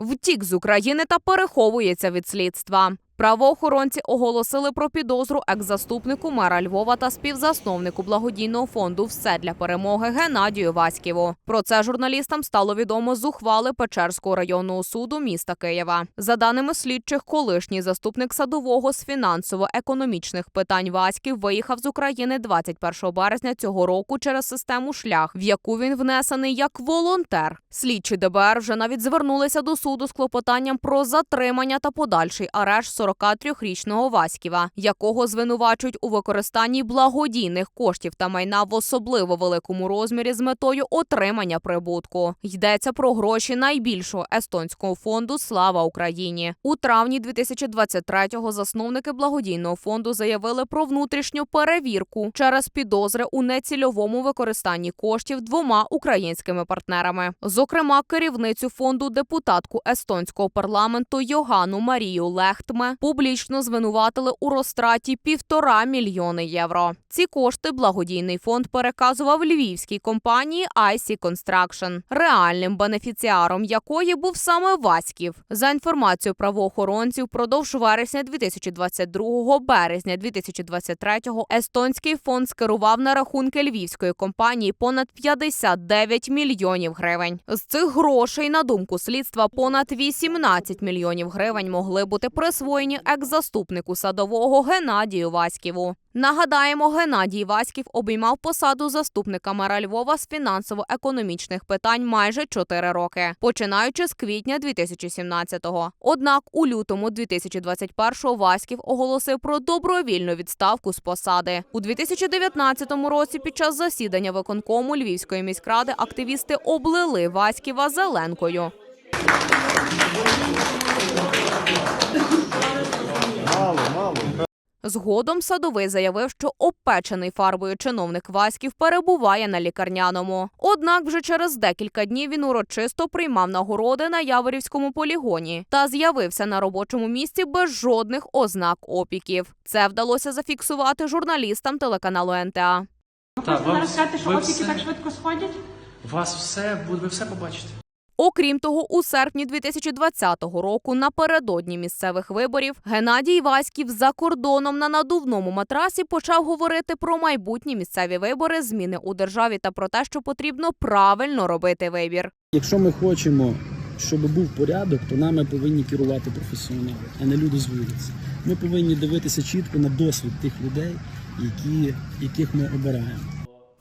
Втік з України та переховується від слідства. Правоохоронці оголосили про підозру екс-заступнику мера Львова та співзасновнику благодійного фонду Все для перемоги Геннадію Васьківу. Про це журналістам стало відомо з ухвали Печерського районного суду міста Києва. За даними слідчих, колишній заступник садового з фінансово-економічних питань Васьків виїхав з України 21 березня цього року через систему шлях, в яку він внесений як волонтер. Слідчі ДБР вже навіть звернулися до суду з клопотанням про затримання та подальший арешт 43-річного Васьківа, якого звинувачують у використанні благодійних коштів та майна в особливо великому розмірі з метою отримання прибутку. Йдеться про гроші найбільшого естонського фонду Слава Україні. У травні 2023-го засновники благодійного фонду заявили про внутрішню перевірку через підозри у нецільовому використанні коштів двома українськими партнерами. Зокрема, керівницю фонду депутатку естонського парламенту Йогану Марію Лехтме публічно звинуватили у розтраті півтора мільйони євро. Ці кошти благодійний фонд переказував львівській компанії IC Construction, реальним бенефіціаром якої був саме Васьків. За інформацією правоохоронців, продовж вересня 2022 березня 2023 естонський фонд скерував на рахунки львівської компанії понад 59 мільйонів гривень. З цих грошей, на думку слідства, понад 18 мільйонів гривень могли бути присвоєні екс-заступнику садового Геннадію Васьківу. Нагадаємо, Геннадій Васьків обіймав посаду заступника мера Львова з фінансово-економічних питань майже 4 роки, починаючи з квітня 2017-го. Однак у лютому 2021-го Васьків оголосив про добровільну відставку з посади. У 2019 році під час засідання виконкому Львівської міськради активісти облили Васьківа зеленкою. Згодом садовий заявив, що обпечений фарбою чиновник Васьків перебуває на лікарняному. Однак вже через декілька днів він урочисто приймав нагороди на Яворівському полігоні та з'явився на робочому місці без жодних ознак опіків. Це вдалося зафіксувати журналістам телеканалу НТА. Хочете вам- зараз що опіки все- так швидко сходять? У вас все буде, ви все побачите. Окрім того, у серпні 2020 року, напередодні місцевих виборів, Геннадій Васьків за кордоном на надувному матрасі почав говорити про майбутні місцеві вибори, зміни у державі та про те, що потрібно правильно робити вибір. Якщо ми хочемо, щоб був порядок, то нами повинні керувати професіонали, а не люди з вулиці. Ми повинні дивитися чітко на досвід тих людей, які, яких ми обираємо.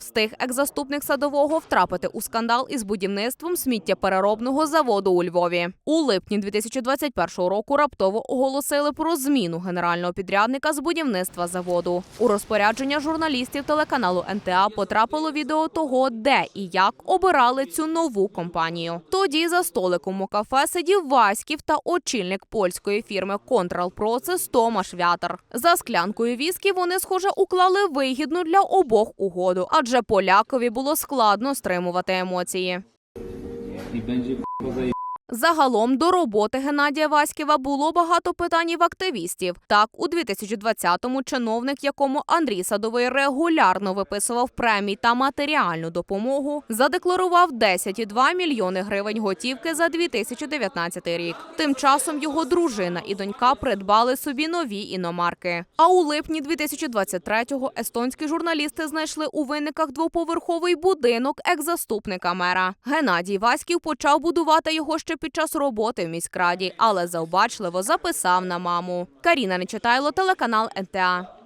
Встиг екс-заступник садового втрапити у скандал із будівництвом сміттєпереробного заводу у Львові. У липні 2021 року раптово оголосили про зміну генерального підрядника з будівництва заводу. У розпорядження журналістів телеканалу НТА потрапило відео того, де і як обирали цю нову компанію. Тоді за столиком у кафе сидів Васьків та очільник польської фірми Control Process Томаш Вятер. За склянкою віскі вони, схоже, уклали вигідну для обох угоду, адже полякові було складно стримувати емоції. Загалом до роботи Геннадія Васьківа було багато питань в активістів. Так, у 2020-му чиновник, якому Андрій Садовий регулярно виписував премії та матеріальну допомогу, задекларував 10,2 мільйони гривень готівки за 2019 рік. Тим часом його дружина і донька придбали собі нові іномарки. А у липні 2023-го естонські журналісти знайшли у винниках двоповерховий будинок екс-заступника мера. Геннадій Васьків почав будувати його ще під час роботи в міськраді, але завбачливо записав на маму. Каріна Нечитайло, телеканал НТА.